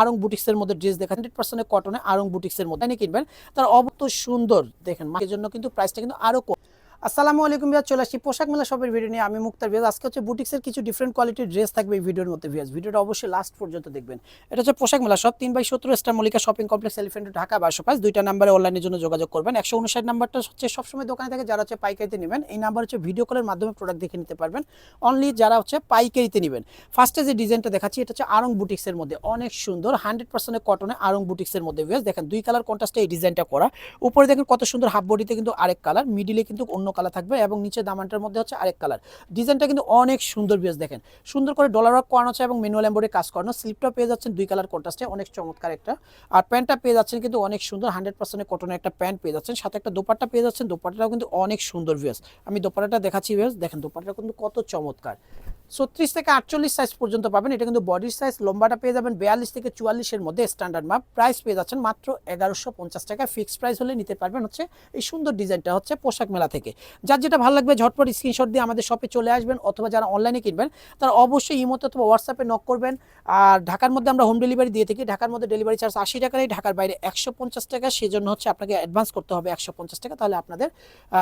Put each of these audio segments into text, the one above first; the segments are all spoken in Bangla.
আরং বুটিক্সের মধ্যে ড্রেস দেখেন হান্ড্রেড পার্সেন্ট কটনে আরং বুটিক্সের মধ্যে। কিনবেন, তার অবত সুন্দর। দেখেন মাকের জন্য কিন্তু প্রাইসটা কিন্তু আরও কম। আসসালামু আলাইকুম ভিয়াজ চলে আসছি পোশাক মেলা শপের ভিডিও নিয়ে। আমি মুক্তার ভিয়াজ আজকে হচ্ছে বুটিক্সের কিছু ডিফারেন্ট কোয়ালিটির ড্রেস থাকবে এই ভিডিওর মধ্যে ভিয়াজ ভিডিওটা অবশ্যই লাস্ট পর্যন্ত দেখবেন। এটা হচ্ছে পোশাক মেলা শপ তিন বাই সত্তর star Mallika shopping complex elephant Dhaka, বারোশো পাঁচ। দুইটা নাম্বারে অনলাইনের জন্য যোগাযোগ করবেন। একশো উনষাট নাম্বারটা হচ্ছে সবসময় দোকানে থেকে, যারা হচ্ছে পাইকারিতে নেবেন। এই নাম্বার হচ্ছে ভিডিও কলের মাধ্যমে প্রোডাক্ট দেখে নিতে পারবেন। অনলি যারা হচ্ছে পাইকারিতে নেবেন। ফার্স্টে যে ডিজাইনটা দেখাচ্ছি, এটা হচ্ছে আরং বুটিক্সের মধ্যে। অনেক সুন্দর হান্ড্রেড পার্সেন্ট কটনে আরং বুটিক্সের মধ্যে। ভিয়াজ দেখেন, দুই কালার কন্ট্রাস্টে এই ডিজাইনটা করা। উপরে দেখেন কত সুন্দর হাফ বডিতে কিন্তু আরেক কালার মিডিলে কিন্তু অন্য কালার থাকবে এবং নিচে দামানটার মধ্যে হচ্ছে আরেক কালার। ডিজাইনটা কিন্তু অনেক সুন্দর বেশ দেখেন। সুন্দর করে ডলার ওয়ার্ক করানো আছে এবং ম্যানুয়াল এম্বয়ডারি কাজ করানো। স্লিপটা পেয়ে যাচ্ছেন দুই কালার কন্ট্রাস্টে অনেক চমৎকার একটা। আর প্যান্টটা পেয়ে যাচ্ছেন কিন্তু অনেক সুন্দর হান্ড্রেড পার্সেন্ট কটনের একটা প্যান্ট পেয়ে যাচ্ছেন। সাথে একটা দোপাট্টা পেয়ে যাচ্ছেন। দোপাট্টাটাও কিন্তু অনেক সুন্দর বেশ আমি দোপাট্টাটা দেখাচ্ছি বেশ দেখেন দোপাট্টাটা কিন্তু কত চমৎকার। ছত্রিশ থেকে আটচল্লিশ সাইজ পর্যন্ত পাবেন। এটা কিন্তু বডির সাইজ লম্বাটা পেয়ে যাবেন বিয়াল্লিশ থেকে চুয়াল্লিশের মধ্যে স্ট্যান্ডার্ড মাপ প্রাইস পেয়ে যাচ্ছেন মাত্র এগারোশো পঞ্চাশ টাকা ফিক্সড প্রাইস হলে নিতে পারবেন হচ্ছে এই সুন্দর ডিজাইনটা হচ্ছে পোশাক মেলা থেকে। যার যেটা ভালো লাগবে, ঝটপট স্ক্রিনশট দিয়ে আমাদের শপে চলে আসবেন অথবা যারা অনলাইনে কিনবেন, তারা অবশ্যই ইমোতে অথবা হোয়াটসঅ্যাপে নক করবেন। আর ঢাকার মধ্যে আমরা হোম ডেলিভারি দিয়ে থাকি। ঢাকার মধ্যে ডেলিভারি চার্জ আশি টাকা নেই, ঢাকার বাইরে একশো পঞ্চাশ টাকা। সেই জন্য হচ্ছে আপনাকে অ্যাডভান্স করতে হবে একশো পঞ্চাশ টাকা। তাহলে আপনাদের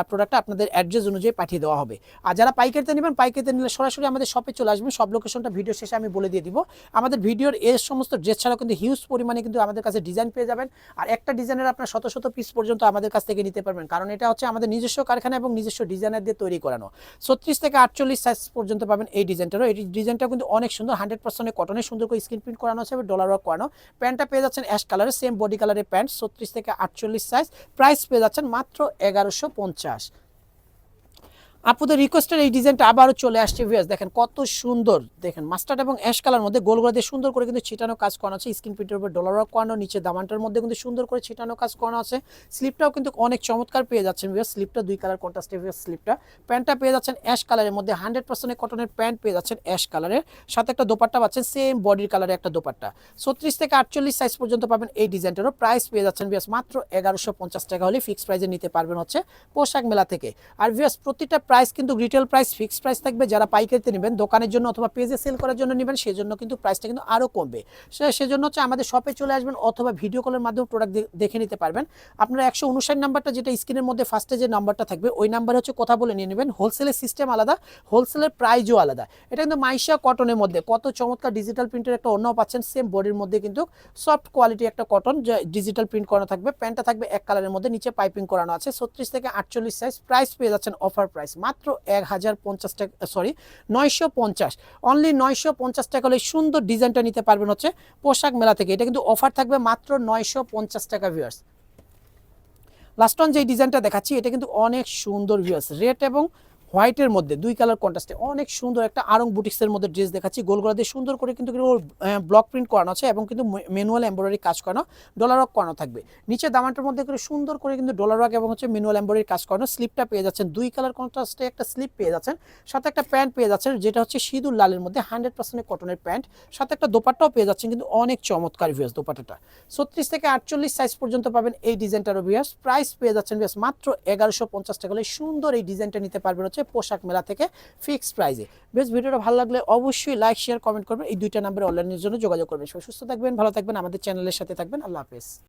প্রোডাক্টটা আপনাদের অ্যাড্রেস অনুযায়ী পাঠিয়ে দেওয়া হবে। আর যারা পাইকারিতে নেবেন, পাইকারিতে নিলে সরাসরি আমাদের শপে চলে আসবেন সব লোকেশনটা ভিডিও শেষে আমি বলে দিয়ে দিব। আমাদের ভিডিওর এর সমস্ত ড্রেস ছাড়াও কিন্তু হিউজ পরিমাণে কিন্তু আমাদের কাছে ডিজাইন পেয়ে যাবেন। আর একটা ডিজাইনের আপনার শত শত পিস পর্যন্ত আমাদের কাছ থেকে নিতে পারবেন। কারণ এটা হচ্ছে আমাদের নিজস্ব কারখানা এবং নিজস্ব ডিজাইনার দিয়ে তৈরি করানো। ছত্রিশ থেকে আটচল্লিশ সাইজ পর্যন্ত পাবেন এই ডিজাইনটারও এই ডিজাইনটা কিন্তু অনেক সুন্দর হান্ড্রেড পার্সেন্ট কটনের সুন্দর করে স্ক্রিন প্রিন্ট করানো আছে ডলার ওয়ার্ক করানো। প্যান্টটা পেয়ে যাচ্ছেন অ্যাশ কালারের সেম বডি কালারের প্যান্ট, ছত্রিশ থেকে আটচল্লিশ সাইজ প্রাইস পেয়ে যাচ্ছেন মাত্র এগারোশো পঞ্চাশ। আপুদের রিকোয়েস্টের এই ডিজাইনটা আবারও চলে আসছে ভিউয়ার্স দেখেন কত সুন্দর। দেখেন মাস্টার্ড এবং অ্যাশ কালার মধ্যে গোল গোলা দিয়ে সুন্দর করে কিন্তু ছিটানো কাজ করানো আছে। স্ক্রিন প্রিন্টের উপর ডলার করানো, নিচে দামানটার মধ্যে কিন্তু সুন্দর করে ছিটানো কাজ করানো আছে। স্লিপটাও কিন্তু অনেক চমৎকার পেয়ে যাচ্ছেন ভিউয়ার্স স্লিপটা দুই কালার কন্ট্রাস্টে ভিউয়ার্স স্লিপটা প্যান্টটা পেয়ে যাচ্ছেন অ্যাশ কালারের মধ্যে হান্ড্রেড পার্সেন্ট কটনের প্যান্ট পেয়ে যাচ্ছেন অ্যাশ কালারের সাথে একটা দোপাট্টা পাচ্ছেন সেম বডির কালারের একটা দোপাট্টা। ছত্রিশ থেকে আটচল্লিশ সাইজ পর্যন্ত পাবেন এই ডিজাইনটারও প্রাইস পেয়ে যাচ্ছেন ভিউয়ার্স মাত্র এগারোশো পঞ্চাশ টাকা হলে ফিক্সড প্রাইসে নিতে পারবেন হচ্ছে পোশাক মেলা থেকে। আর ভিউয়ার্স প্রতিটা প্রাইস কিন্তু রিটেল প্রাইস ফিক্সড প্রাইস থাকবে। যারা পাইকারিতে নেবেন, দোকানের জন্য অথবা পেজে সেল করার জন্য নেবেন, সেজন্য কিন্তু প্রাইসটা কিন্তু আরও কমবে। সেজন্য হচ্ছে আমাদের শপে চলে আসবেন অথবা ভিডিও কলের মাধ্যমে প্রোডাক্ট দেখে নিতে পারবেন। আপনারা একশো উনষাট নাম্বারটা যেটা স্ক্রিনের মধ্যে ফার্স্টে যে নাম্বারটা থাকবে, ওই নাম্বারে হচ্ছে কথা বলে নিয়ে নেবেন। হোলসেলের সিস্টেম আলাদা হোলসেলের প্রাইজও আলাদা। এটা কিন্তু মাইশা কটনের মধ্যে। কত চমৎকার ডিজিটাল প্রিন্টের একটা অন্য পাচ্ছেন সেম বডির মধ্যে কিন্তু সফট কোয়ালিটি একটা কটন যে ডিজিটাল প্রিন্ট করানো থাকবে। প্যান্টটা থাকবে এক কালারের মধ্যে, নিচে পাইপিং করানো আছে। ছত্রিশ থেকে আটচল্লিশ সাইজ প্রাইস পেয়ে যাচ্ছেন অফার প্রাইস মাত্র এক হাজার পঞ্চাশ টাকা সরি নয়শো পঞ্চাশ। অনলি নয়শো পঞ্চাশ টাকা হলে সুন্দর ডিজাইনটা নিতে পারবেন হচ্ছে পোশাক মেলা থেকে। এটা কিন্তু অফার থাকবে মাত্র নয়শো পঞ্চাশ টাকা ভিউয়ার্স লাস্ট অন যে ডিজাইনটা দেখাচ্ছি, এটা কিন্তু অনেক সুন্দর ভিউয়ার্স রেট এবং হোয়াইটের মধ্যে, দুই কালার কন্ট্রাস্টে অনেক সুন্দর একটা আরং বুটিক্সের মধ্যে ড্রেস দেখাচ্ছি। গোলগোলা দিয়ে সুন্দর করে কিন্তু ব্লক প্রিন্ট করানো আছে এবং কিন্তু ম্যানুয়াল এম্ব্রয়ডারি কাজ করানো ডলার করানো থাকবে। নিচে দামানটার মধ্যে করে সুন্দর করে কিন্তু ডলার ওয়ার্ক এবং হচ্ছে ম্যানুয়াল এম্ব্রয়ডারি কাজ করানো স্লিপটা পেয়ে যাচ্ছেন। দুই কালার কন্ট্রাস্টে একটা স্লিপ পেয়ে যাচ্ছেন, সাথে একটা প্যান্ট পেয়ে যাচ্ছেন, যেটা হচ্ছে সিঁদুর লালের মধ্যে হান্ড্রেড পার্সেন্ট কটনের প্যান্ট সাথে একটা দোপাট্টাও পেয়ে যাচ্ছেন কিন্তু অনেক চমৎকার ভিউস দোপাট্টাটা। ছত্রিশ থেকে আটচল্লিশ সাইজ পর্যন্ত পাবেন এই ডিজাইনটারও ভিউস প্রাইস পেয়ে যাচ্ছেন ভিউস মাত্র এগারোশো পঞ্চাশ টাকা সুন্দর এই ডিজাইনটা নিতে পারবেন হচ্ছে পোশাক মেলা থেকে ফিক্সড প্রাইজে বেশ ভিডিওটা ভালো লাগলে অবশ্যই লাইক শেয়ার কমেন্ট করবেন। এই দুইটা নাম্বারে অনলাইনের জন্য যোগাযোগ করবেন। সুস্থ থাকবেন, ভালো থাকবেন। আমাদের চ্যানেলের সাথে থাকবেন। আল্লাহ হাফেজ।